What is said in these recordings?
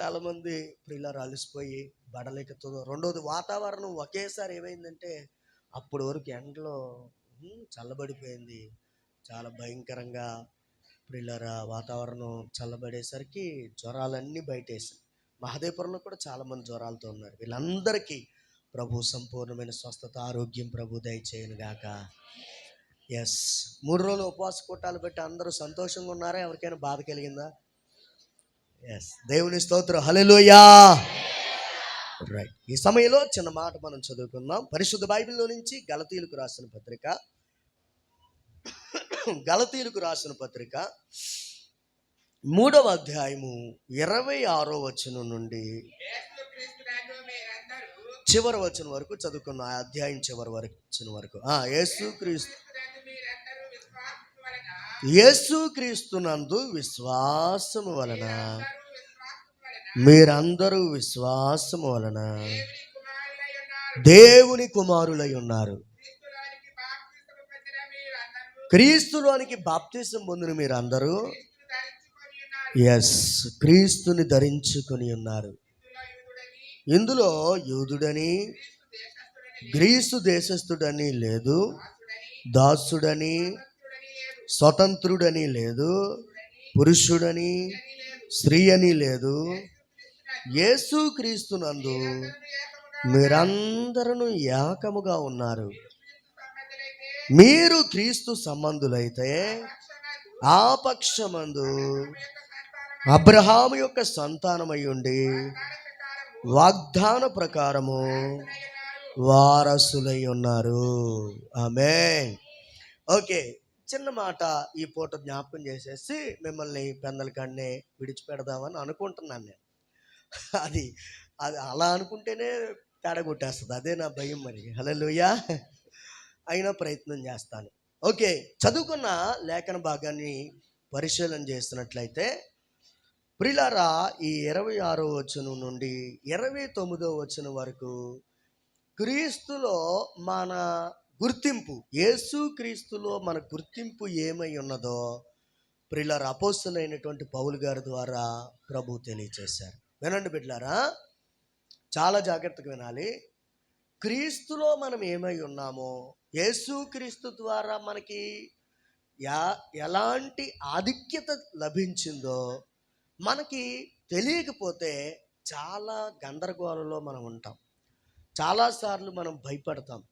చాలామంది ప్రియులారు అలసిపోయి బడలేకతో రెండోది వాతావరణం ఒకేసారి ఏమైందంటే అప్పటి వరకు ఎండలో చల్లబడిపోయింది. చాలా భయంకరంగా ప్రియులారా వాతావరణం చల్లబడేసరికి జ్వరాలన్నీ బయటేసాయి. మహదేపురంలో కూడా చాలామంది జ్వరాలతో ఉన్నారు. వీళ్ళందరికీ ప్రభు సంపూర్ణమైన స్వస్థత ఆరోగ్యం ప్రభు దయచేయను గాక. ఎస్ మూడు రోజులు ఉపవాస కూటాలు పెట్టి అందరూ సంతోషంగా ఉన్నారా? ఎవరికైనా బాధ కలిగిందా? ఎస్ దేవుని స్తోత్రం. హలెలుయా రైట్ ఈ సమయంలో చిన్న మాట మనం చదువుకుందాం. పరిశుద్ధ బైబిల్లో నుంచి గలతీలకు రాసిన పత్రిక. గలతీలకు రాసిన పత్రిక. మూడవ అధ్యాయము ఇరవై ఆరో వచనం నుండి చివరి వచనం వరకు చదువుకున్న ఆ అధ్యాయం చివరి వరకు వచ్చిన వరకు. ఆ యేసుక్రీస్తునందు క్రీస్తునందు విశ్వాసము వలన మీరందరూ విశ్వాసము వలన దేవుని కుమారులై ఉన్నారు. క్రీస్తులోనికి బాప్తిసం పొందిన మీరందరూ ఎస్ క్రీస్తుని ధరించుకొని ఉన్నారు. ఇందులో యూదుడని గ్రీసు దేశస్థుడని లేదు దాసుడని స్వతంత్రుడని లేదు పురుషుడని స్త్రీ అని లేదు. యేసుక్రీస్తునందు మీరందరూ ఏకముగా ఉన్నారు. మీరు క్రీస్తు సంబంధులైతే ఆ పక్షమందు అబ్రహాము యొక్క సంతానమై ఉండి వాగ్దాన ప్రకారము వారసులై ఉన్నారు. ఆమె ఓకే. చిన్న మాట ఈ పూట జ్ఞాపకం చేసేసి మిమ్మల్ని పెందల కాడనే విడిచిపెడదామని అనుకుంటున్నాను నేను. అది అది అలా అనుకుంటేనే తేడా కొట్టేస్తుంది అదే నా భయం మరి. హలోయా అయినా ప్రయత్నం చేస్తాను. ఓకే చదువుకున్న లేఖన భాగాన్ని పరిశీలన చేస్తున్నట్లయితే ప్రిలారా ఈ ఇరవై ఆరో వచనం నుండి ఇరవై తొమ్మిదో వచనం వరకు క్రీస్తులో మన గుర్తింపు. యేసు క్రీస్తులో మన గుర్తింపు ఏమై ఉన్నదో ప్రిల్లర్ అపోస్తులైనటువంటి పౌలు గారి ద్వారా ప్రభు తెలియచేశారు. వినండి బిడ్లారా చాలా జాగ్రత్తగా వినాలి. క్రీస్తులో మనం ఏమై ఉన్నామో యేసు క్రీస్తు ద్వారా మనకి యా ఎలాంటి ఆధిక్యత లభించిందో మనకి తెలియకపోతే చాలా గందరగోళంలో మనం ఉంటాం. చాలాసార్లు మనం భయపడతాం.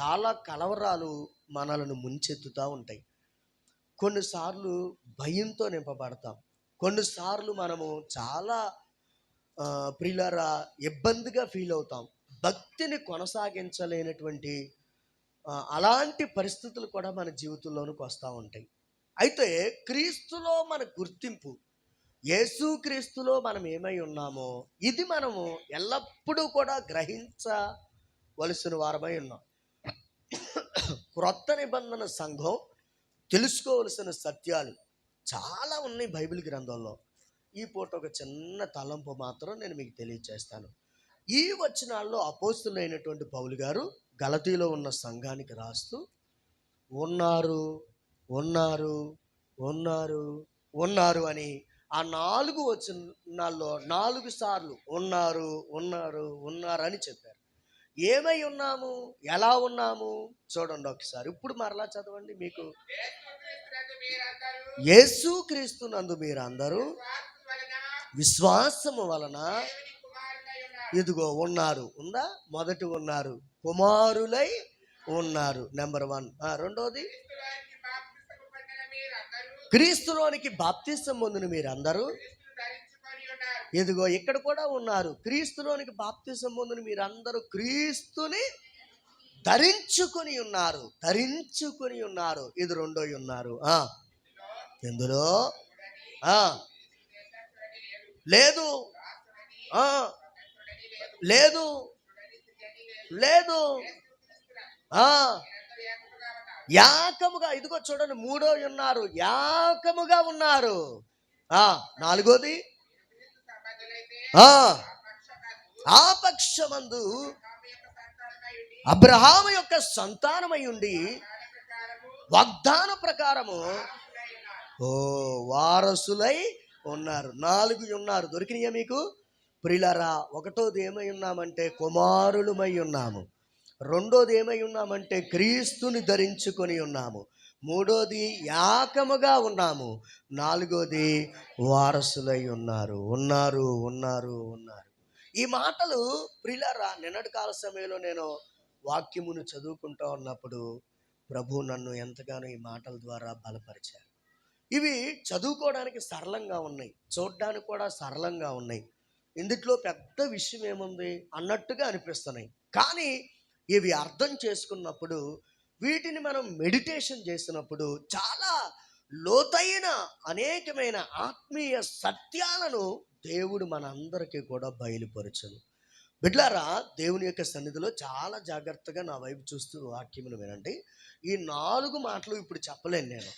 చాలా కలవరాలు మనలను ముంచెత్తుతూ ఉంటాయి. కొన్నిసార్లు భయంతో నింపబడతాం. కొన్నిసార్లు మనము చాలా ఆ, ఇబ్బందిగా ఫీల్ అవుతాం. భక్తిని కొనసాగించలేనటువంటి అలాంటి పరిస్థితులు కూడా మన జీవితంలోనికి వస్తూ ఉంటాయి. అయితే క్రీస్తులో మన గుర్తింపు యేసు క్రీస్తులో మనం ఏమై ఉన్నామో ఇది మనము ఎల్లప్పుడూ కూడా గ్రహించవలసిన వారమై ఉన్నాం. క్రొత్త నిబంధన సంఘం తెలుసుకోవలసిన సత్యాలు చాలా ఉన్నాయి బైబిల్ గ్రంథంలో. ఈ పూట ఒక చిన్న తలంపు మాత్రం నేను మీకు తెలియజేస్తాను ఈ వచనాల్లో అపోస్తులైనటువంటి పౌలు గారు గలతీలో ఉన్న సంఘానికి రాస్తూ ఉన్నారు ఉన్నారు ఉన్నారు ఉన్నారు అని ఆ నాలుగు వచనాల్లో నాలుగు సార్లు ఉన్నారు ఉన్నారు ఉన్నారు అని చెప్పారు. ఏమై ఉన్నాము? ఎలా ఉన్నాము? చూడండి ఒకసారి. ఇప్పుడు మరలా చదవండి మీకు. యేసు క్రీస్తునందు నందు మీరందరూ విశ్వాసము వలన ఇదిగో ఉన్నారు. ఉందా? మొదటి ఉన్నారు. కుమారులై ఉన్నారు. Number one. రెండోది? క్రీస్తులోనికి బాప్తిష్టం పొందిన మీరందరూ ఇదిగో ఇక్కడ కూడా ఉన్నారు. క్రీస్తులోనికి బాప్తిసం పొందిన మీరందరూ క్రీస్తుని ధరించుకొని ఉన్నారు. ధరించుకొని ఉన్నారు. ఇది రెండో ఉన్నారు. ఆ ఎందులో? ఆ లేదు. ఆ లేదు. లేదు. ఆ యాకముగా ఇదిగో చూడండి మూడో ఉన్నారు. యాకముగా ఉన్నారు. ఆ నాలుగోది? ఆ ఆ పక్షమందు అబ్రహాము యొక్క సంతానమై ఉండి వాగ్దాన ప్రకారము ఓ వారసులై ఉన్నారు. నాలుగు ఉన్నారు. దొరికినాయా మీకు? ప్రిలరా ఒకటోది ఏమై ఉన్నామంటే కుమారులమై ఉన్నాము. రెండోది ఏమై ఉన్నామంటే క్రీస్తుని ధరించుకొని ఉన్నాము. మూడోది యాకముగా ఉన్నాము. నాలుగోది వారసులై ఉన్నారు. ఉన్నారు ఉన్నారు ఉన్నారు. ఈ మాటలు ప్రిలరా నిన్నటి కాల సమయంలో నేను వాక్యమును చదువుకుంటూ ఉన్నప్పుడు ప్రభు నన్ను ఎంతగానో ఈ మాటల ద్వారా బలపరిచారు. ఇవి చదువుకోవడానికి సరళంగా ఉన్నాయి. చూడడానికి కూడా సరళంగా ఉన్నాయి. ఇందుట్లో పెద్ద విషయం ఏముంది? అన్నట్టుగా అనిపిస్తున్నాయి. కానీ ఇవి అర్థం చేసుకున్నప్పుడు వీటిని మనం మెడిటేషన్ చేసినప్పుడు చాలా లోతైన అనేకమైన ఆత్మీయ సత్యాలను దేవుడు మనందరికీ కూడా బయలుపరచను. బిడ్లారా దేవుని యొక్క సన్నిధిలో చాలా జాగ్రత్తగా నా వైపు చూస్తూ వాక్యమును వినండి. ఈ నాలుగు మాటలు ఇప్పుడు చెప్పలేను నేను.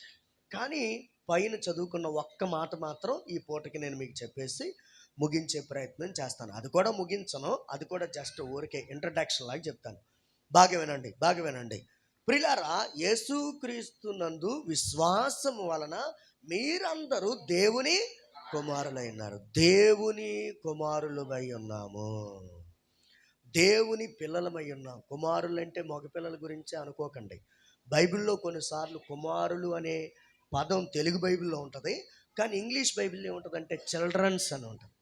కానీ పైన చదువుకున్న ఒక్క మాట మాత్రం ఈ పూటకి నేను మీకు చెప్పేసి ముగించే ప్రయత్నం చేస్తాను. అది కూడా ముగించను. అది కూడా జస్ట్ ఊరికే ఇంట్రడక్షన్ లాగా చెప్తాను. బాగా వినండి బాగా వినండి. ప్రిలరా యేసుక్రీస్తు నందు విశ్వాసం వలన మీరందరూ దేవుని కుమారులై ఉన్నారు దేవుని కుమారులమై ఉన్నాము. దేవుని పిల్లలమై ఉన్నాం. కుమారులు అంటే మగపిల్లల గురించి అనుకోకండి. బైబిల్లో కొన్నిసార్లు కుమారులు అనే పదం తెలుగు బైబిల్లో ఉంటుంది. కానీ ఇంగ్లీష్ బైబిల్లో ఏముంటుందంటే చిల్డ్రన్స్ అని ఉంటుంది.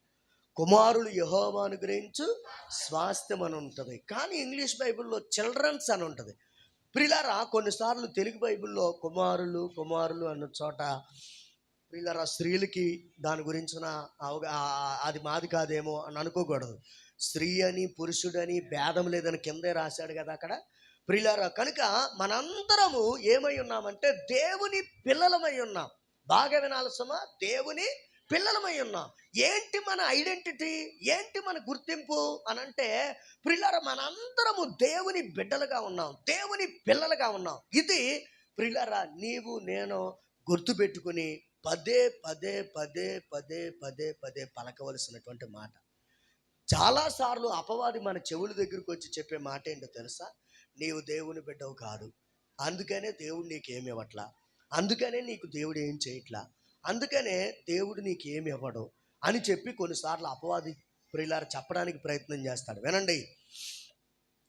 కుమారులు యహోవాను గురించి స్వాస్థ్యం అని ఉంటుంది. కానీ ఇంగ్లీష్ బైబిల్లో చిల్డ్రన్స్ అని ఉంటుంది. ప్రిలారా కొన్నిసార్లు తెలుగు బైబిల్లో కుమారులు కుమారులు అన్న చోట ప్రిలారా స్త్రీలకి దాని గురించిన అవగా అది మాది కాదేమో అని అనుకోకూడదు. స్త్రీ అని పురుషుడని భేదం లేదని కిందే రాశాడు కదా అక్కడ ప్రిలారా. కనుక మనందరము ఏమై ఉన్నామంటే దేవుని పిల్లలమై ఉన్నాం. బాగా వినాల్సమా? దేవుని పిల్లలమై ఉన్నాం. ఏంటి మన ఐడెంటిటీ? ఏంటి మన గుర్తింపు? అని అంటే ప్రిల్లర మనందరము దేవుని బిడ్డలుగా ఉన్నాం. దేవుని పిల్లలుగా ఉన్నాం. ఇది ప్రిల్లరా నీవు నేను గుర్తుపెట్టుకుని పదే పదే పదే పదే పదే పదే పలకవలసినటువంటి మాట. చాలాసార్లు అపవాది మన చెవుల దగ్గరికి వచ్చి చెప్పే మాట ఏంటో తెలుసా? నీవు దేవుని బిడ్డవు కాదు. అందుకనే దేవుడు నీకు ఏమి అందుకనే నీకు దేవుడు ఏం చేయట్లా? అందుకనే దేవుడు నీకేమి ఇవ్వడు అని చెప్పి కొన్నిసార్లు అపవాది ప్రియులారు చెప్పడానికి ప్రయత్నం చేస్తాడు. వినండి.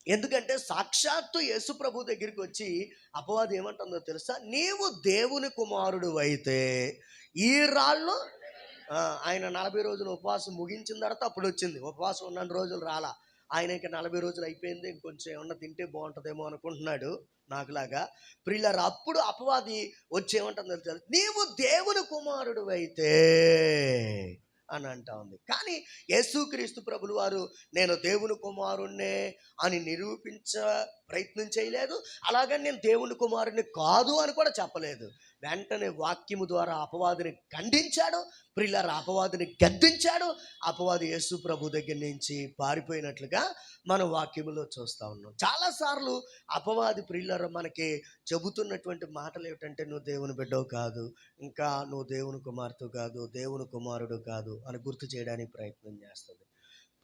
ఎందుకంటే సాక్షాత్తు యేసు ప్రభు దగ్గరికి వచ్చి అపవాది ఏమంటుందో తెలుసా? నీవు దేవుని కుమారుడు అయితే ఈ రాళ్ళు ఆయన నలభై రోజులు ఉపవాసం ముగించిన తర్వాత అప్పుడు వచ్చింది. ఉపవాసం ఉన్న రోజులు రాలా. ఆయన ఇంకా నలభై రోజులు అయిపోయింది ఇంకొంచెం ఏమన్నా తింటే బాగుంటుందేమో అనుకుంటున్నాడు నాకులాగా. ప్రిల్లర్ అప్పుడు అపవాది వచ్చి తెలుసు? నీవు దేవుని కుమారుడు అయితే అని అంటా ఉంది. కానీ యేసుక్రీస్తు ప్రభులు వారు నేను దేవుని కుమారుణ్ణే అని నిరూపించ ప్రయత్నం చేయలేదు. అలాగని నేను దేవుని కుమారుని కాదు అని కూడా చెప్పలేదు. వెంటనే వాక్యము ద్వారా అపవాదిని ఖండించాడు. ప్రిల్లర్ అపవాదిని గద్దించాడు. అపవాది యేసు ప్రభు దగ్గర నుంచి పారిపోయినట్లుగా మనం వాక్యములో చూస్తూ ఉన్నాం. చాలాసార్లు అపవాది ప్రిల్లర్ మనకి చెబుతున్నటువంటి మాటలు ఏమిటంటే నువ్వు దేవుని బిడ్డవు కాదు. ఇంకా నువ్వు దేవుని కుమార్తె కాదు. దేవుని కుమారుడు కాదు అని గుర్తు చేయడానికి ప్రయత్నం చేస్తుంది.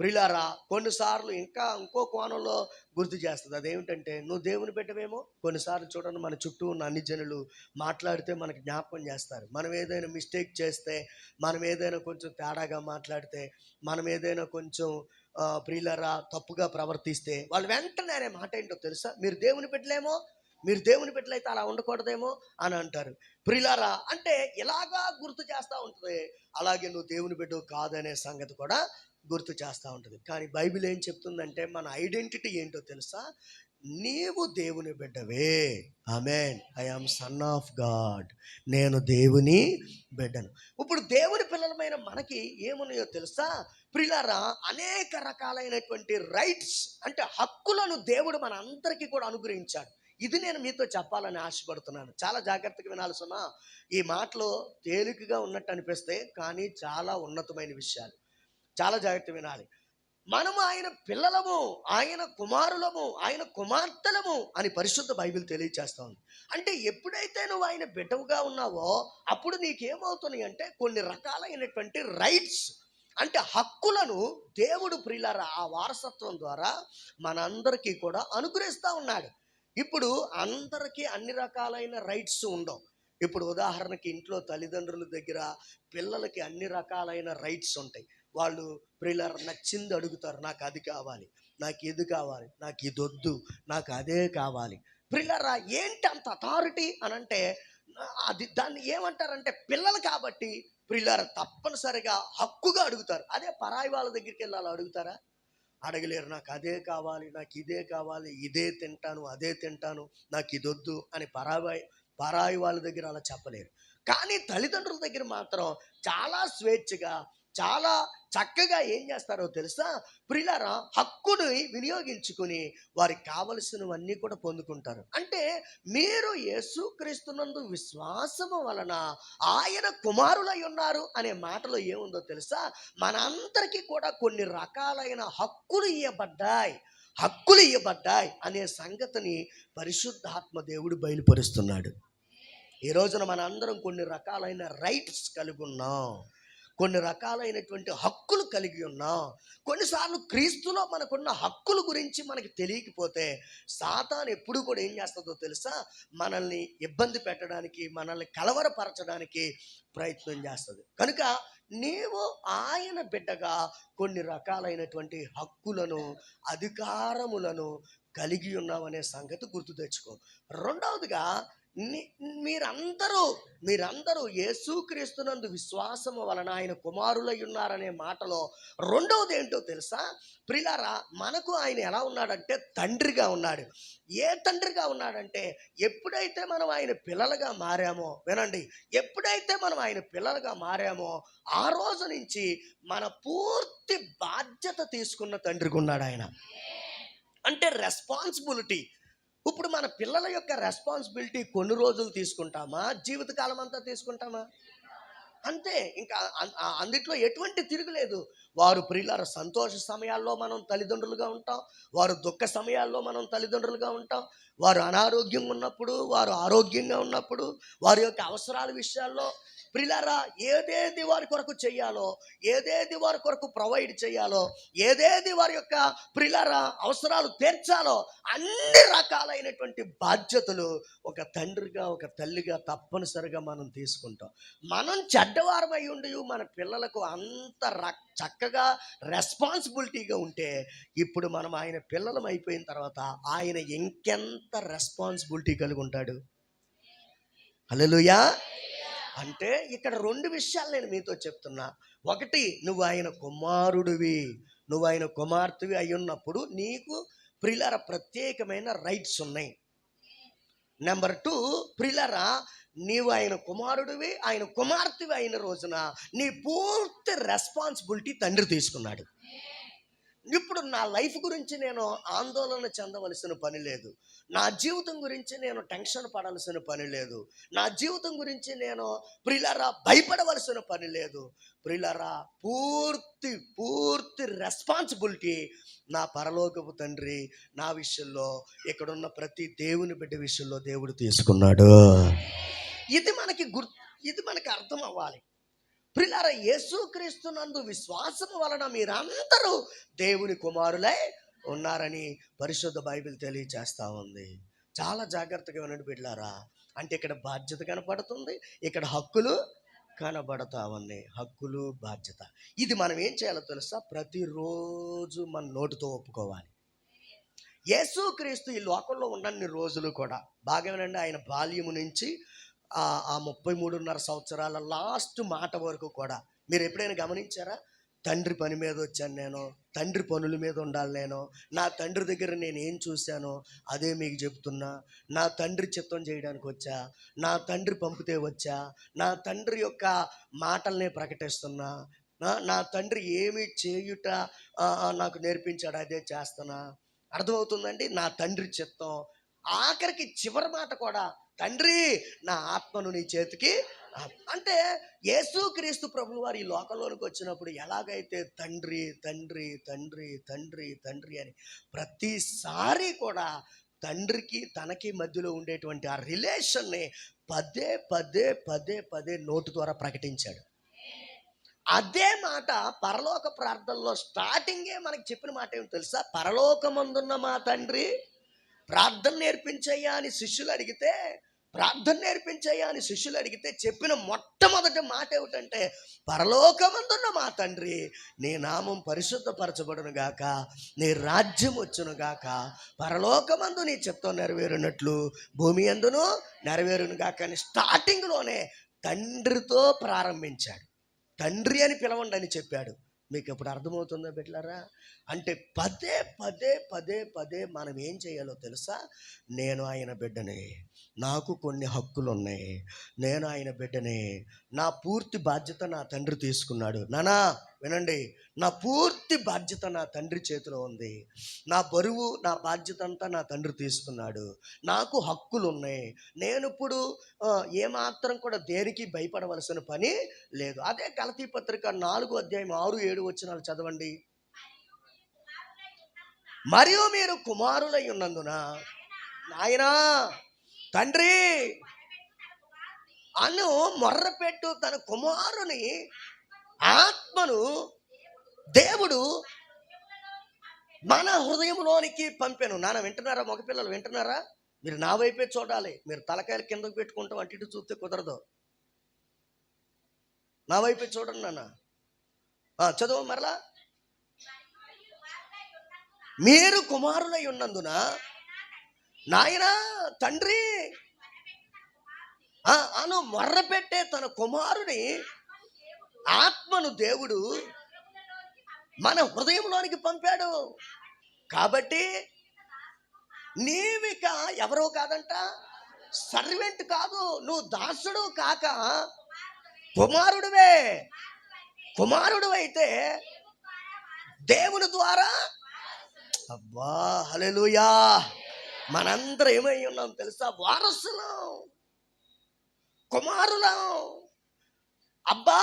ప్రిలారా కొన్నిసార్లు ఇంకా ఇంకో కోణంలో గుర్తు చేస్తుంది. అదేమిటంటే నువ్వు దేవుని పెట్టవేమో కొన్నిసార్లు చూడండి మన చుట్టూ ఉన్న అన్ని జనులు మాట్లాడితే మనకు జ్ఞాపకం చేస్తారు. మనం ఏదైనా మిస్టేక్ చేస్తే మనం ఏదైనా కొంచెం తేడాగా మాట్లాడితే మనం ఏదైనా కొంచెం ఆ, ప్రియులరా తప్పుగా ప్రవర్తిస్తే వాళ్ళు వెంటనే అనే మాట ఏంటో తెలుసా? మీరు దేవుని పెట్టలేమో మీరు దేవుని పెట్టలైతే అలా ఉండకూడదేమో? అని అంటారు. ప్రిలారా అంటే ఇలాగా గుర్తు చేస్తూ ఉంటుంది. అలాగే నువ్వు దేవుని బిడ్డ కాదనే సంగతి కూడా గుర్తు చేస్తూ ఉంటుంది. కానీ బైబిల్ ఏం చెప్తుందంటే మన ఐడెంటిటీ ఏంటో తెలుసా? నీవు దేవుని బిడ్డవే. Amen. I am son of God. నేను దేవుని బిడ్డను. ఇప్పుడు దేవుని పిల్లలమైన మనకి ఏమున్నాయో తెలుసా? ప్రిలరా అనేక రకాలైనటువంటి రైట్స్ అంటే హక్కులను దేవుడు మన అందరికీ కూడా అనుగ్రహించాడు. ఇది నేను మీతో చెప్పాలని ఆశపడుతున్నాను. చాలా జాగ్రత్తగా వినాల్సిన ఈ మాటలో తేలికగా ఉన్నట్టు అనిపిస్తే కానీ చాలా ఉన్నతమైన విషయాలు. చాలా జాగ్రత్త వినాలి. మనము ఆయన పిల్లలము ఆయన కుమారులము ఆయన కుమార్తెలము అని పరిశుద్ధ బైబిల్ తెలియచేస్తా ఉంది. అంటే ఎప్పుడైతే నువ్వు ఆయన బిడ్డవుగా ఉన్నావో అప్పుడు నీకేమవుతున్నాయి అంటే కొన్ని రకాలైనటువంటి రైట్స్ అంటే హక్కులను దేవుడు ప్రియులార ఆ వారసత్వం ద్వారా మనందరికీ కూడా అనుగ్రహిస్తూ ఉన్నాడు. ఇప్పుడు అందరికీ అన్ని రకాలైన రైట్స్ ఉండవు. ఇప్పుడు ఉదాహరణకి ఇంట్లో తల్లిదండ్రుల దగ్గర పిల్లలకి అన్ని రకాలైన రైట్స్ ఉంటాయి. వాళ్ళు ప్రిల్లర్ నచ్చింది అడుగుతారు నాకు అది కావాలి నాకు ఇది కావాలి నాకు ఇది వద్దు నాకు అదే కావాలి. ప్రిల్లరా ఏంటి అంత అథారిటీ అని అంటే అది దాన్ని ఏమంటారంటే పిల్లలు కాబట్టి ప్రిల్లర్ తప్పనిసరిగా హక్కుగా అడుగుతారు. అదే పరాయి వాళ్ళ దగ్గరికి వెళ్ళాలి అడుగుతారా? అడగలేరు నాకు అదే కావాలి నాకు ఇదే కావాలి ఇదే తింటాను అదే తింటాను నాకు ఇది వద్దు అని పరాయి పరాయి వాళ్ళ దగ్గర అలా చెప్పలేరు. కానీ తల్లిదండ్రుల దగ్గర మాత్రం చాలా స్వేచ్ఛగా చాలా చక్కగా ఏం చేస్తారో తెలుసా? ప్రిలరా హక్కుని వినియోగించుకుని వారికి కావలసినవన్నీ కూడా పొందుకుంటారు. అంటే మీరు యేసుక్రీస్తునందు విశ్వాసము వలన ఆయన కుమారులై ఉన్నారు అనే మాటలో ఏముందో తెలుసా? మనందరికీ కూడా కొన్ని రకాలైన హక్కులు ఇవ్వబడ్డాయి హక్కులు ఇవ్వబడ్డాయి అనే సంగతిని పరిశుద్ధాత్మ దేవుడు బయలుపరుస్తున్నాడు. ఈ రోజున మనందరం కొన్ని రకాలైన రైట్స్ కలిగి ఉన్నాం కొన్ని రకాలైనటువంటి హక్కులు కలిగి ఉన్నాం కొన్నిసార్లు క్రీస్తులో మనకున్న హక్కుల గురించి మనకి తెలియకపోతే సాతాన్ ఎప్పుడు కూడా ఏం చేస్తుందో తెలుసా? మనల్ని ఇబ్బంది పెట్టడానికి మనల్ని కలవరపరచడానికి ప్రయత్నం చేస్తుంది. కనుక నీవు ఆయన బిడ్డగా కొన్ని రకాలైనటువంటి హక్కులను అధికారములను కలిగి ఉన్నామనే సంగతి గుర్తు తెచ్చుకో. రెండవదిగా మీరందరూ మీరందరూ యేసుక్రీస్తునందు విశ్వాసము వలన ఆయన కుమారులై ఉన్నారనే మాటలో రెండవది ఏంటో తెలుసా? ప్రిలారా మనకు ఆయన ఎలా ఉన్నాడంటే తండ్రిగా ఉన్నాడు. ఏ తండ్రిగా ఉన్నాడంటే ఎప్పుడైతే మనం ఆయన పిల్లలుగా మారామో వినండి ఎప్పుడైతే మనం ఆయన పిల్లలుగా మారామో ఆ రోజు నుంచి మన పూర్తి బాధ్యత తీసుకున్న తండ్రిగా ఉన్నాడు ఆయన అంటే రెస్పాన్సిబిలిటీ ఇప్పుడు మన పిల్లల యొక్క రెస్పాన్సిబిలిటీ కొన్ని రోజులు తీసుకుంటామా? జీవితకాలం అంతా తీసుకుంటామా? అంతే. ఇంకా అందుట్లో ఎటువంటి తిరుగులేదు వారు ప్రియులారు సంతోష సమయాల్లో మనం తల్లిదండ్రులుగా ఉంటాం వారు దుఃఖ సమయాల్లో మనం తల్లిదండ్రులుగా ఉంటాం వారు అనారోగ్యంగా ఉన్నప్పుడు వారు ఆరోగ్యంగా ఉన్నప్పుడు వారి యొక్క అవసరాల విషయాల్లో ప్రిలరా ఏదేది వారి కొరకు చేయాలో ఏదేది వారి కొరకు ప్రొవైడ్ చేయాలో ఏదేది వారి యొక్క ప్రిలరా అవసరాలు తీర్చాలో అన్ని రకాలైనటువంటి బాధ్యతలు ఒక తండ్రిగా ఒక తల్లిగా తప్పనిసరిగా మనం తీసుకుంటాం. మనం చెడ్డవారమై ఉండి మన పిల్లలకు అంత రక్త చక్కగా రెస్పాన్సిబిలిటీగా ఉంటే ఇప్పుడు మనం ఆయన పిల్లలం అయిపోయిన తర్వాత ఆయన ఇంకెంత రెస్పాన్సిబిలిటీ కలిగి ఉంటాడు అలలుయా అంటే ఇక్కడ రెండు విషయాలు నేను మీతో చెప్తున్నా. ఒకటి నువ్వు ఆయన కుమారుడివి. నువ్వు ఆయన కుమార్తెవి అయి ఉన్నప్పుడు నీకు ప్రిలర ప్రత్యేకమైన రైట్స్ ఉన్నాయి. నెంబర్ టూ ప్రిలరా నీవు ఆయన కుమారుడివి ఆయన కుమార్తెవి అయిన రోజున నీ పూర్తి రెస్పాన్సిబిలిటీ తండ్రి తీసుకున్నాడు. ఇప్పుడు నా లైఫ్ గురించి నేను ఆందోళన చెందవలసిన పని లేదు. నా జీవితం గురించి నేను టెన్షన్ పడాల్సిన పని లేదు. నా జీవితం గురించి నేను ప్రిలరా భయపడవలసిన పని లేదు. ప్రిలరా పూర్తి పూర్తి రెస్పాన్సిబిలిటీ నా పరలోకపు తండ్రి నా విషయంలో ఇక్కడున్న ప్రతి దేవుని బిడ్డ విషయంలో దేవుడు తీసుకున్నాడు. ఇది మనకి గుర్ ఇది మనకి అర్థం అవ్వాలి. ప్రిలార యేసుక్రీస్తునందు విశ్వాసము వలన మీరందరూ దేవుని కుమారులై ఉన్నారని పరిశుద్ధ బైబిల్ తెలియచేస్తూ ఉంది. చాలా జాగ్రత్తగా వినండి బిడ్లారా. అంటే ఇక్కడ బాధ్యత కనపడుతుంది ఇక్కడ హక్కులు కనబడతా ఉన్నాయి హక్కులు బాధ్యత. ఇది మనం ఏం చేయాలో తెలుసా? ప్రతిరోజు మన నోటితో ఒప్పుకోవాలి. యేసుక్రీస్తు ఈ లోకంలో ఉన్నన్ని రోజులు కూడా బాగా వినండి ఆయన బాల్యము నుంచి ఆ ముప్పై మూడున్నర సంవత్సరాల లాస్ట్ మాట వరకు కూడా మీరు ఎప్పుడైనా గమనించారా? తండ్రి పని మీద వచ్చాను నేను తండ్రి పనుల మీద ఉండాలి నేను నా తండ్రి దగ్గర నేను ఏం చూశానో అదే మీకు చెప్తున్నా నా తండ్రి చిత్తం చేయడానికి వచ్చా నా తండ్రి పంపితే వచ్చా నా తండ్రి యొక్క మాటల్ని ప్రకటిస్తున్నా నా- నా తండ్రి ఏమి చేయుట నాకు నేర్పించాడు అదే చేస్తున్నా. అర్థమవుతుందండి? నా తండ్రి చిత్తం. ఆఖరికి చివరి మాట కూడా తండ్రి నా ఆత్మను నీ చేతికి అంటే యేసుక్రీస్తు ప్రభు వారు ఈ లోకంలోనికి వచ్చినప్పుడు ఎలాగైతే తండ్రి తండ్రి తండ్రి తండ్రి తండ్రి అని ప్రతిసారి కూడా తండ్రికి తనకి మధ్యలో ఉండేటువంటి ఆ రిలేషన్ని పదే పదే పదే పదే నోటు ద్వారా ప్రకటించాడు. అదే మాట పరలోక ప్రార్థనలో స్టార్టింగే మనకి చెప్పిన మాట ఏమి తెలుసా? పరలోకమందున్న మా తండ్రి ప్రార్థన నేర్పించయ్యా అని శిష్యులు అడిగితే ప్రార్థన నేర్పించయ్యా అని శిష్యులు అడిగితే చెప్పిన మొట్టమొదటి మాట ఏమిటంటే పరలోకమందున్న మా తండ్రి నీ నామం పరిశుద్ధపరచబడును గాక నీ రాజ్యం వచ్చును గాక పరలోకమందు నీ చిత్తం నెరవేరినట్లు భూమి అందును నెరవేరును గాక అని స్టార్టింగ్లోనే తండ్రితో ప్రారంభించాడు. తండ్రి అని పిలవండి అని చెప్పాడు. మీకు ఇప్పుడు అర్థమవుతుందో బిడ్డలారా? అంటే పదే పదే పదే పదే మనం ఏం చేయాలో తెలుసా? నేను ఆయన బిడ్డనే. నాకు కొన్ని హక్కులు ఉన్నాయి నేను ఆయన బిడ్డనే. నా పూర్తి బాధ్యత నా తండ్రి తీసుకున్నాడు. నానా! వినండి నా పూర్తి బాధ్యత నా తండ్రి చేతిలో ఉంది. నా బరువు నా బాధ్యత అంతా నా తండ్రి తీసుకున్నాడు. నాకు హక్కులు ఉన్నాయి నేను ఇప్పుడు ఏమాత్రం కూడా దేనికి భయపడవలసిన పని లేదు. అదే గలతీ పత్రిక నాలుగు అధ్యాయం ఆరు ఏడు వచ్చినాలు చదవండి. మరియు మీరు కుమారులై ఉన్నందున నాయనా తండ్రి అను మొర్రపెట్టు తన కుమారుని ఆత్మను దేవుడు మన హృదయంలోనికి పంపాను. నాన్న వింటున్నారా మగపిల్లలు? వింటున్నారా? మీరు నా వైపే చూడాలి. మీరు తలకాయలు కిందకు పెట్టుకుంటాం అటు ఇటు చూస్తే కుదరదు. నా వైపే చూడండి నాన్న. ఆ, చదువు మరలా. మీరు కుమారులై ఉన్నందున నాయనా తండ్రి. ఆ, మొర్ర పెట్టే తన కుమారుని ఆత్మను దేవుడు మన హృదయంలోనికి పంపాడు. కాబట్టి నీవిక ఎవరో కాదంట సర్వెంట్ కాదు నువ్వు దాసుడు కాక కుమారుడువే. కుమారుడు అయితే దేవుని ద్వారా అబ్బా హలెలుయా మనందరం ఏమై ఉన్నాం తెలుసా? వారసులం కుమారులం. అబ్బా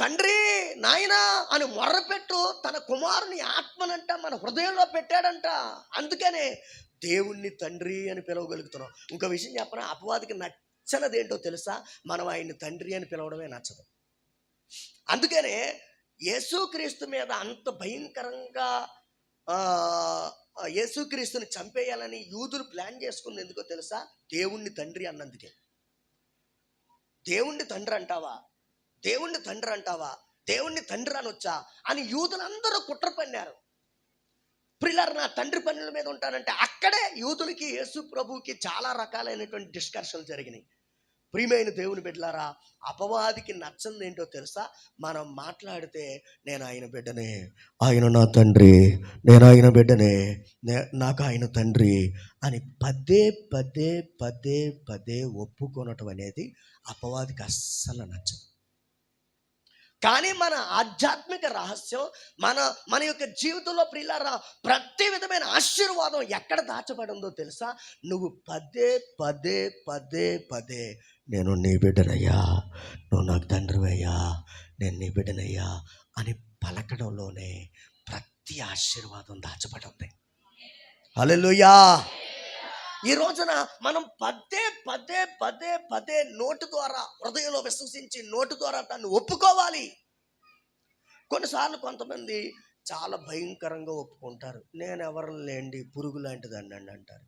తండ్రి నాయనా అని మొర్రపెట్టు. తన కుమారుని ఆత్మనంట మన హృదయంలో పెట్టాడంట. అందుకనే దేవుణ్ణి తండ్రి అని పిలవగలుగుతున్నాం. ఇంకో విషయం చెప్పనా? అపవాదికి నచ్చనది ఏంటో తెలుసా? మనం ఆయన్ని తండ్రి అని పిలవడమే నచ్చదు. అందుకనే యేసుక్రీస్తు మీద అంత భయంకరంగా యేసుక్రీస్తుని చంపేయాలని యూదులు ప్లాన్ చేసుకుంది ఎందుకో తెలుసా? దేవుణ్ణి తండ్రి అన్నందుకే. దేవుణ్ణి తండ్రి అంటావా? దేవుణ్ణి తండ్రి అంటావా? దేవుణ్ణి తండ్రి అనొచ్చా అని యూదులందరూ కుట్ర పన్నారు. ప్రిల్లర్ నా తండ్రి పనుల మీద ఉంటానంటే అక్కడే యూదులకి యేసు ప్రభుకి చాలా రకాలైనటువంటి డిస్కషన్లు జరిగినాయి. ప్రియమైన దేవుని బిడ్డలారా అపవాదికి నచ్చంది ఏంటో తెలుసా? మనం మాట్లాడితే నేను ఆయన బిడ్డనే ఆయన నా తండ్రి నేను ఆయన బిడ్డనే నే- నాకు ఆయన తండ్రి అని పదే పదే పదే పదే ఒప్పుకోనటం అనేది అపవాదికి అస్సలు నచ్చదు. కానీ మన ఆధ్యాత్మిక రహస్యం మన మన యొక్క జీవితంలో ప్రియులారా ప్రతి విధమైన ఆశీర్వాదం ఎక్కడ దాచబడి ఉందో తెలుసా? నువ్వు పదే పదే పదే పదే నేను నీ బిడ్డనయ్యా నువ్వు నాకు తండ్రివయ్యా నేను నీ బిడ్డనయ్యా అని పలకడంలోనే ప్రతి ఆశీర్వాదం దాచబడి ఉంది. హల్లెలూయా! ఈ రోజున మనం పదే పదే పదే పదే నోటు ద్వారా హృదయంలో విశ్వసించి నోటు ద్వారా దాన్ని ఒప్పుకోవాలి. కొన్నిసార్లు కొంతమంది చాలా భయంకరంగా ఒప్పుకుంటారు. నేను ఎవరు లేండి పురుగు లాంటిదండి అండి అంటారు.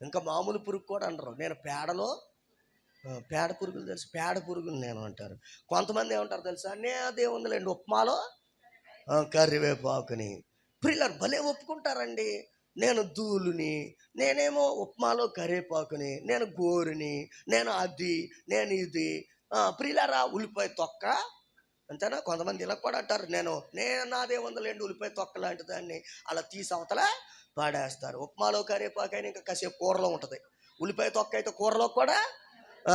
ఇంకా మామూలు పురుగు కూడా అంటారు నేను పేడలో పేడ పురుగులు తెలుసు పేడ పురుగులు నేను అంటారు. కొంతమంది ఏమంటారు తెలుసా? నే అదే ఉందిలేండి ఉప్మాలో కరివేపాకుని. ప్రిల్లర్ భలే ఒప్పుకుంటారండి. నేను ధూళిని నేనేమో ఉప్మాలో కరివేపాకుని నేను గోరుని నేను అది నేను ఇది. ఆ, ఉల్లిపాయ తొక్క. అంతేనా? కొంతమంది ఇలా కూడా అంటారు. నేను నేను నాదే వందలేండి ఉల్లిపాయ తొక్క లాంటి దాన్ని అలా తీసి అవతల పాడేస్తారు. ఉప్మాలో కరివేపాకు ఇంకా కాసేపు కూరలో ఉంటుంది. ఉల్లిపాయ తొక్క అయితే కూరలో కూడా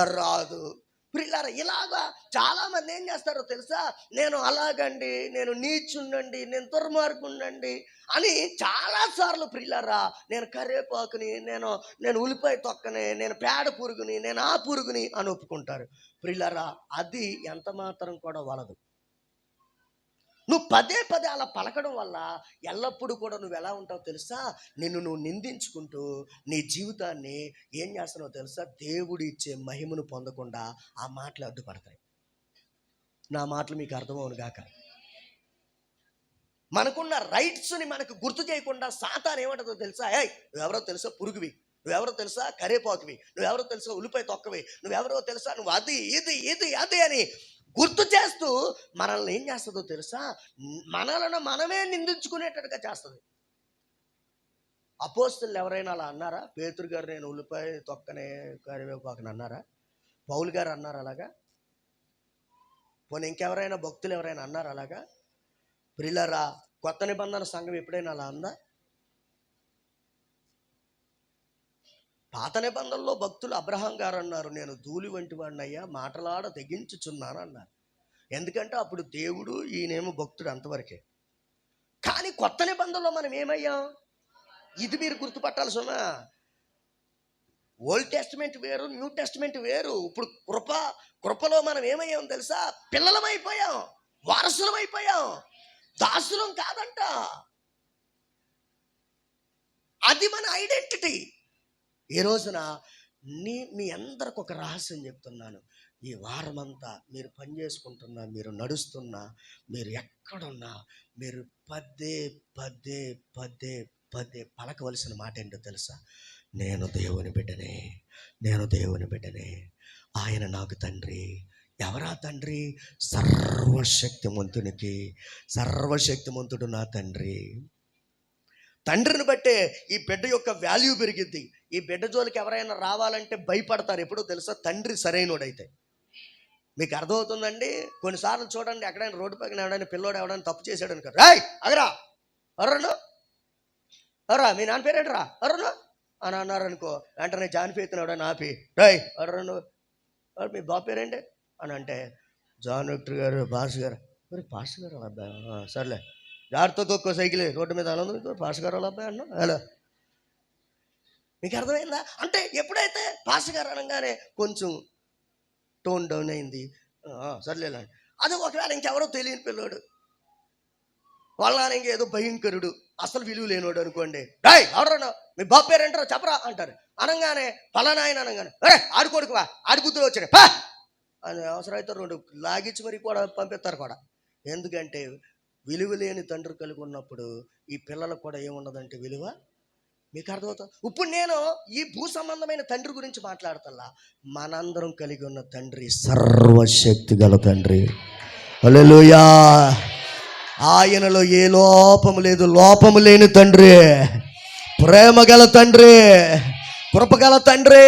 రాదు. ప్రిల్లారా ఇలాగా చాలా మంది ఏం చేస్తారో తెలుసా? నేను అలాగండి నేను నీచుండండి నేను దుర్మార్గుండండి అని చాలా సార్లు ప్రిల్లారా నేను కరివేపాకుని నేను నేను ఉల్లిపాయ తొక్కని నేను పేడ పురుగుని నేను ఆ పురుగుని అని ఒప్పుకుంటారు. ప్రిల్లారా అది ఎంత మాత్రం కూడా వలదు. నువ్వు పదే పదే అలా పలకడం వల్ల ఎల్లప్పుడూ కూడా నువ్వు ఎలా ఉంటావు తెలుసా? నిన్ను నువ్వు నిందించుకుంటూ నీ జీవితాన్ని ఏం చేస్తున్నావు తెలుసా? దేవుడు ఇచ్చే మహిమను పొందకుండా ఆ మాటలు అడ్డుపడతాయి. నా మాటలు మీకు అర్థమవును గాక. మనకున్న రైట్స్ని మనకు గుర్తు చేయకుండా సాతాన్ ఏమంటుందో తెలుసా? ఏయ్ నువ్వెవరో తెలుసా? పురుగువి. నువ్వెవరో తెలుసా? కరేపాకువి. నువ్వెవరో తెలుసా? ఉల్లిపాయ తొక్కవి. నువ్వెవరో తెలుసా? నువ్వు అది ఇది ఇది అది అని గుర్తు చేస్తూ మనల్ని ఏం చేస్తుందో తెలుసా? మనలను మనమే నిందించుకునేటట్టుగా చేస్తుంది. అపోస్తులు ఎవరైనా అలా అన్నారా? పేతురు గారు నేను ఉల్లిపాయ తొక్కనే కరివేపాకని అన్నారా? పౌలు గారు అన్నారు అలాగా? పోనీ ఇంకెవరైనా భక్తులు ఎవరైనా అన్నారు అలాగా? ప్రిలరా కొత్త నిబంధన సంఘం ఎప్పుడైనా అలా అందా? పాత నిబంధనలో భక్తులు అబ్రహాం గారు అన్నారు నేను ధూళి వంటి వాడినయ్యా మాటలాడ తెగించుచున్నాను అన్నారు. ఎందుకంటే అప్పుడు దేవుడు ఈయనేమో భక్తుడు అంతవరకే. కానీ కొత్త నిబంధనలో మనం ఏమయ్యాం? ఇది మీరు గుర్తుపట్టాలి సుమా ఓల్డ్ టెస్ట్మెంట్ వేరు న్యూ టెస్ట్మెంట్ వేరు. ఇప్పుడు కృప కృపలో మనం ఏమయ్యాం తెలుసా? పిల్లలమైపోయాం వారసులమైపోయాం దాసులం కాదంట. అది మన ఐడెంటిటీ. ఈ రోజున నీ మీ అందరికి ఒక రహస్యం చెప్తున్నాను. ఈ వారమంతా మీరు పని చేసుకుంటున్నా మీరు నడుస్తున్నా మీరు ఎక్కడున్నా మీరు పదే పదే పదే పదే పలకవలసిన మాట ఏంటో తెలుసా? నేను దేవుని బిడ్డనే నేను దేవుని బిడ్డనే. ఆయన నాకు తండ్రి. ఎవరా తండ్రి? సర్వశక్తిమంతునికి. సర్వశక్తిమంతుడు నా తండ్రి. తండ్రిని బట్టే ఈ బిడ్డ యొక్క వాల్యూ పెరిగిద్ది. ఈ బిడ్డ జోలికి ఎవరైనా రావాలంటే భయపడతారు. ఎప్పుడో తెలుసా? తండ్రి సరైనోడైతే. మీకు అర్థమవుతుందండి? కొన్నిసార్లు చూడండి ఎక్కడైనా రోడ్డు పక్కన ఎవడైనా పిల్లోడు ఎవడైనా తప్పు చేశాడు అనుకో రాయ్ అగరా అర్రను అర్రా మీ నాన్న పేరేంటరా అర్రను అని అన్నారు అనుకో వెంటనే జాన్పేతుని ఎవడైనా ఆపి రాయ్ అర్రను మీ బాబు పేరేంటి? అని అంటే జాన్ విక్టర్ గారు భాస్ గారు మరి పాస్ గారు సర్లే. జాగ్రత్త తొక్కో సైకిల్. రోడ్డు మీద అలా ఉంది పాస్ గారు వాళ్ళ అబ్బాయి అన్నా హలో మీకు అర్థమైందా? అంటే ఎప్పుడైతే పాస్ గారు అనగానే కొంచెం టోన్ డౌన్ అయింది. సర్లేలా. అది ఒకవేళ ఇంకెవరో తెలియని పిల్లోడు. వాళ్ళ నాన్న ఇంకేదో భయంకరుడు. అసలు విలువ లేనోడు అనుకోండి. రాయ్ ఎవరన్నా మీ బాబు పేరు చెప్పరా అంటారు. అనగానే పలానాయన అనగానే అరే ఆడుకోడుకువా ఆడుకుతులు వచ్చాడు పా! అని అవసరమైతే రెండు లాగించి మరి కూడా పంపిస్తారు కూడా. ఎందుకంటే విలువ లేని తండ్రి కలిగి ఉన్నప్పుడు ఈ పిల్లలకు కూడా ఏమున్నదంటే విలువ? మీకు అర్థమవుతుంది? ఇప్పుడు నేను ఈ భూ సంబంధమైన తండ్రి గురించి మాట్లాడతల్లా. మనందరం కలిగి ఉన్న తండ్రి సర్వశక్తి గల తండ్రి. అలెలుయా ఆయనలో ఏ లోపము లేదు లోపము లేని తండ్రి. ప్రేమ గల తండ్రి కృపగల తండ్రి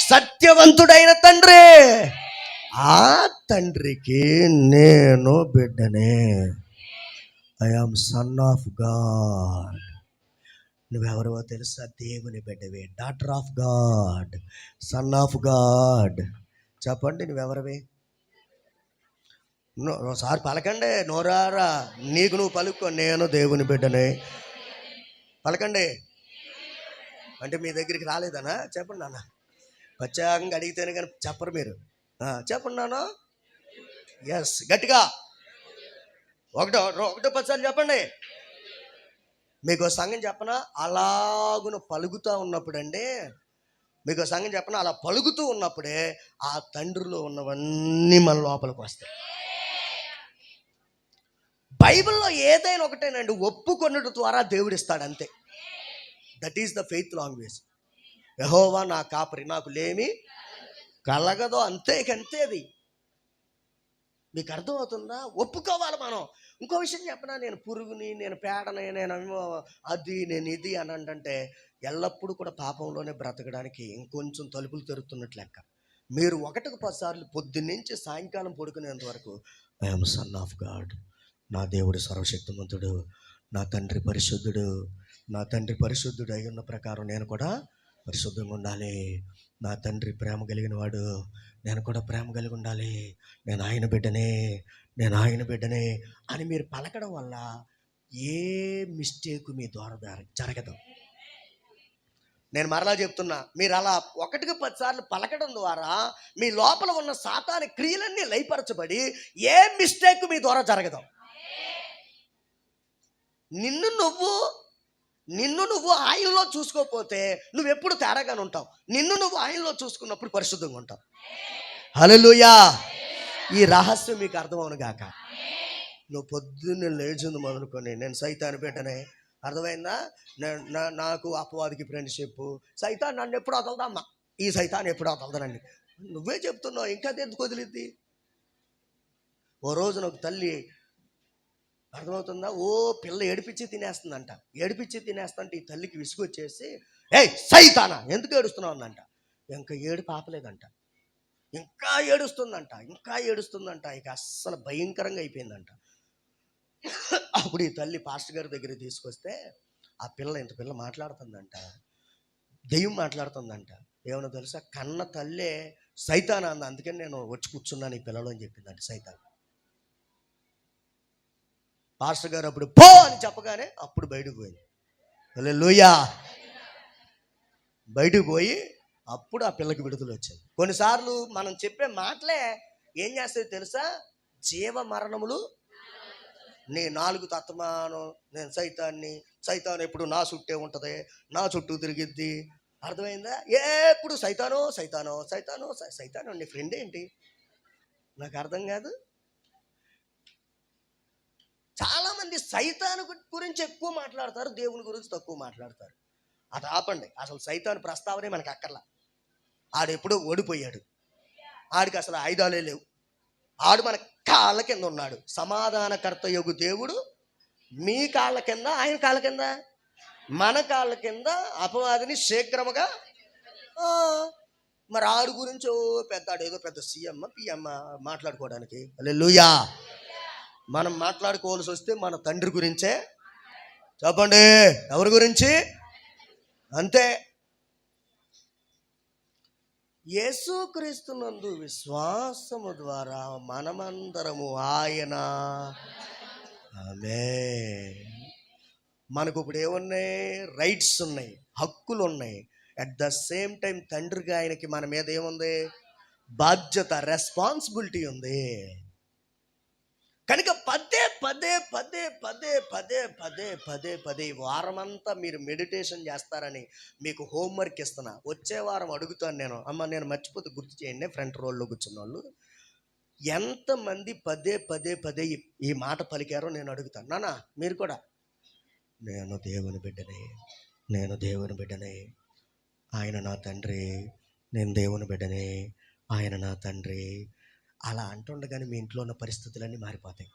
సత్యవంతుడైన తండ్రి. ఆ తండ్రికి నేను బిడ్డనే. I am son of God నువ్వెవరో తెలుసా? దేవుని బిడ్డవే daughter of God son of God చెప్పండి నువ్వెవరవే? నో- ఒకసారి పలకండి నోరారా నీకు నువ్వు పలుకో నేను దేవుని బిడ్డనే. పలకండి. అంటే మీ దగ్గరికి రాలేదనా? చెప్పండి నాన్న. ప్రత్యేకంగా అడిగితేనే కానీ చెప్పరు మీరు. చెప్పండి నాన్న. ఎస్ గట్టిగా. ఒకటో ఒకటో పదిసార్లు చెప్పండి. మీకు సంఘం చెప్పనా? అలాగున పలుకుతూ ఉన్నప్పుడండి మీకు సంఘం చెప్పన? అలా పలుకుతూ ఉన్నప్పుడే ఆ తండ్రిలో ఉన్నవన్నీ మన లోపలికి వస్తాయి. బైబిల్లో ఏదైనా ఒకటేనండి ఒప్పుకొనుట ద్వారా దేవుడు ఇస్తాడు అంతే that is the faith language యహోవా నా కాపరి నాకు లేమి కలగదో అంతేకంతే అది. మీకు అర్థమవుతుందా? ఒప్పుకోవాలి మనం. ఇంకో విషయం చెప్పనా? నేను పురుగుని నేను పేడని నేను అది నేను ఇది అని అంటే ఎల్లప్పుడూ కూడా పాపంలోనే బ్రతకడానికి ఇంకొంచెం తలుపులు తెరుతున్నట్లు లెక్క. మీరు ఒకటికి పదిసార్లు పొద్దున్నుంచి సాయంకాలం పడుకునేంత వరకు ఐఎమ్ సన్ ఆఫ్ గాడ్ నా దేవుడు సర్వశక్తిమంతుడు. నా తండ్రి పరిశుద్ధుడు. నా తండ్రి పరిశుద్ధుడు అయి ఉన్న ప్రకారం నేను కూడా పరిశుద్ధంగా ఉండాలి. నా తండ్రి ప్రేమ కలిగిన వాడు నేను కూడా ప్రేమ కలిగి ఉండాలి. నేను ఆయన బిడ్డనే నేను ఆయన బిడ్డనే అని మీరు పలకడం వల్ల ఏ మిస్టేక్ మీ ద్వారా జరగదు. నేను మరలా చెప్తున్నా మీరు అలా ఒకటికి పదిసార్లు పలకడం ద్వారా మీ లోపల ఉన్న సాతాని క్రియలన్నీ లయపరచబడి ఏ మిస్టేక్ మీ ద్వారా జరగదు. నిన్ను నువ్వు నిన్ను నువ్వు ఆయనలో చూసుకోకపోతే నువ్వు ఎప్పుడు తేడాగానే ఉంటావు. నిన్ను నువ్వు ఆయనలో చూసుకున్నప్పుడు పరిశుద్ధంగా ఉంటావు. హలోయా ఈ రహస్యం మీకు అర్థమవును గాక. నువ్వు పొద్దున్నే లేచింది మొదలుకొని నేను సైతాన్ని పెట్టనే. అర్థమైందా? నా- నాకు అపవాదికి ఫ్రెండ్షిప్ సైతాన్ నన్ను ఎప్పుడు వదలదమ్మా ఈ సైతాన్ ఎప్పుడు వదలదనండి నువ్వే చెప్తున్నావు ఇంకా ఎందుకు వదిలిద్ది? ఓ రోజున ఒక తల్లి అర్థమవుతుందా? ఓ పిల్ల ఏడిపించి తినేస్తుందంట. ఏడిపించి తినేస్తుంటే ఈ తల్లికి విసుగు వచ్చేసి ఏయ్ సైతానా ఎందుకు ఏడుస్తున్నావు? అందంట ఇంకా ఏడు పాపలేదంట. ఇంకా ఏడుస్తుందంట ఇంకా ఏడుస్తుందంట. ఇక అస్సలు భయంకరంగా అయిపోయిందంట. అప్పుడు ఈ తల్లి పాస్టర్ గారి దగ్గర తీసుకొస్తే ఆ పిల్ల ఇంత పిల్ల మాట్లాడుతుందంట. దెయ్యం మాట్లాడుతుందంట. ఏమన్నా తెలుసా? కన్న తల్లే సైతాన్ అంది. అందుకని నేను వచ్చి కూర్చున్నాను ఈ పిల్లలు అని చెప్పిందంట సైతాన్. పాస్టర్ గారు అప్పుడు పో అని చెప్పగానే అప్పుడు బయటకు పోయింది లూయా బయటకు పోయి అప్పుడు ఆ పిల్లకి విడుదల వచ్చాయి కొన్నిసార్లు మనం చెప్పే మాటలే ఏం చేస్తాయి తెలుసా? జీవ మరణములు. నీ నాలుగు తత్వమానం నేను సైతాన్ని సైతాన్ ఎప్పుడు నా చుట్టే ఉంటుంది నా చుట్టూ తిరిగిద్ది. అర్థమైందా? ఎప్పుడు సైతానో సైతానో సైతానో సై- సైతానో నీ ఫ్రెండ్ ఏంటి? నాకు అర్థం కాదు. చాలామంది సైతాను గురించి ఎక్కువ మాట్లాడతారు దేవుని గురించి తక్కువ మాట్లాడతారు. అది ఆపండి. అసలు సైతాను ప్రస్తావనే మనకు అక్కర్లా. ఆడెప్పుడో ఓడిపోయాడు. ఆడికి అసలు ఆయుధాలే లేవు. ఆడు మన కాళ్ళ కింద ఉన్నాడు. సమాధానకర్త యొగు దేవుడు మీ కాళ్ళ కింద ఆయన కాళ్ళ కింద? మన కాళ్ళ కింద అపవాదిని శీఘ్రముగా మరి ఆడు గురించి పెద్ద ఆడు ఏదో పెద్ద సీఎం పిఎం మాట్లాడుకోవడానికి. లూయా మనం మాట్లాడుకోవాల్సి వస్తే మన తండ్రి గురించే. చెప్పండి ఎవరి గురించి? అంతే. యేసుక్రీస్తునందు విశ్వాసము ద్వారా మనమందరము ఆయన. ఆమె మనకు ఇప్పుడు ఏమున్నాయి? రైట్స్ ఉన్నాయి హక్కులు ఉన్నాయి. అట్ ద సేమ్ టైం తండ్రిగా ఆయనకి మన మీద ఏముంది? బాధ్యత రెస్పాన్సిబిలిటీ ఉంది. కనుక పదే పదే పదే పదే పదే పదే పదే పదే వారమంతా మీరు మెడిటేషన్ చేస్తారని మీకు హోంవర్క్ ఇస్తున్నా. వచ్చే వారం అడుగుతాను నేను. అమ్మ నేను మర్చిపోతే గుర్తు చేయండి. ఫ్రంట్ రోల్లో కూర్చున్న వాళ్ళు ఎంతమంది పదే పదే పదే ఈ- మాట పలికారో నేను అడుగుతాను. నానా మీరు కూడా. నేను దేవుని బిడ్డనే. నేను దేవుని బిడ్డనే. ఆయన నా తండ్రి. నేను దేవుని బిడ్డనే. ఆయన నా తండ్రి. అలా అంటుండగానే మీ ఇంట్లో ఉన్న పరిస్థితులన్నీ మారిపోతాయి.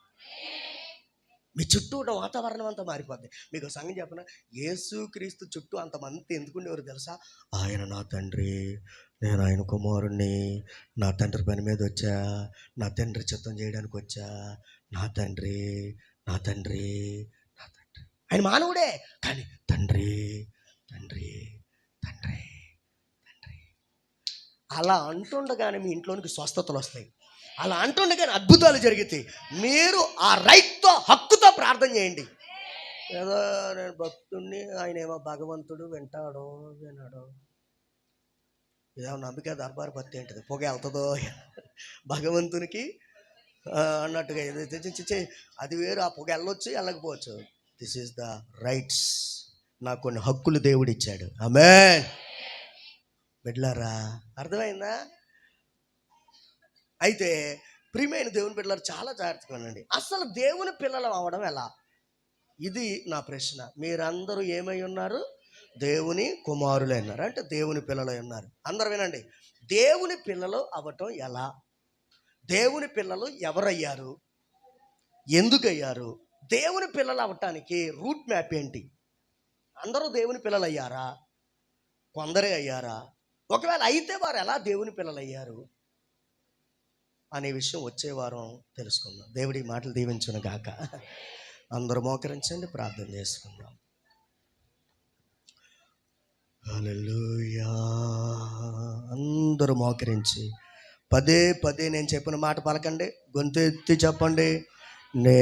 మీ చుట్టూ ఉన్న వాతావరణం అంతా మారిపోద్ది. మీకు ఒక సంగతి యేసు యేసుక్రీస్తు చుట్టూ అంతమంది ఎందుకుండేవారు తెలుసా? ఆయన నా తండ్రి నేను ఆయన కుమారుణ్ణి నా తండ్రి పని మీద వచ్చా నా తండ్రి చిత్తం చేయడానికి వచ్చా నా తండ్రి నా తండ్రి నా తండ్రి. ఆయన మానవుడే కానీ తండ్రి తండ్రి తండ్రి తండ్రి. అలా అంటుండగానే మీ ఇంట్లోనికి స్వస్థతలు వస్తాయి. అలా అంటుండగానే అద్భుతాలు జరిగితే మీరు ఆ రైట్తో హక్కుతో ప్రార్థన చేయండి. ఏదో నేను భక్తుడిని ఆయన ఏమో భగవంతుడు వింటాడో వినడో. ఇదేమో నమ్మిక దర్బార్ భక్తి ఏంటిది? పొగ వెళ్తుందో? భగవంతునికి అన్నట్టుగా ఏదైతే అది వేరు ఆ పొగ వెళ్ళొచ్చు వెళ్ళకపోవచ్చు. దిస్ ఈస్ ద రైట్స్ నాకు కొన్ని హక్కులు దేవుడు ఇచ్చాడు. ఆమె బిడ్లారా అర్థమైందా? అయితే ప్రియమైన దేవుని పిల్లలు చాలా జాగ్రత్తగా ఉండండి. అసలు దేవుని పిల్లలు అవడం ఎలా? ఇది నా ప్రశ్న. మీరందరూ ఏమై ఉన్నారు? దేవుని కుమారులై ఉన్నారు. అంటే దేవుని పిల్లలై ఉన్నారు. అందరు వినండి. దేవుని పిల్లలు అవ్వటం ఎలా? దేవుని పిల్లలు ఎవరయ్యారు? ఎందుకయ్యారు? దేవుని పిల్లలు అవ్వటానికి రూట్ మ్యాప్ ఏంటి? అందరూ దేవుని పిల్లలు అయ్యారా కొందరే అయ్యారా? ఒకవేళ అయితే వారు ఎలా దేవుని పిల్లలు అయ్యారు అనే విషయం వచ్చే వారం తెలుసుకుందాం. దేవుడి మాటలు దీవించును గాక. అందరూ మోకరించండి ప్రార్థన చేసుకుందాం. అందరూ మోకరించి పదే పదే నేను చెప్పిన మాట పలకండి గొంతు ఎత్తి చెప్పండి. నే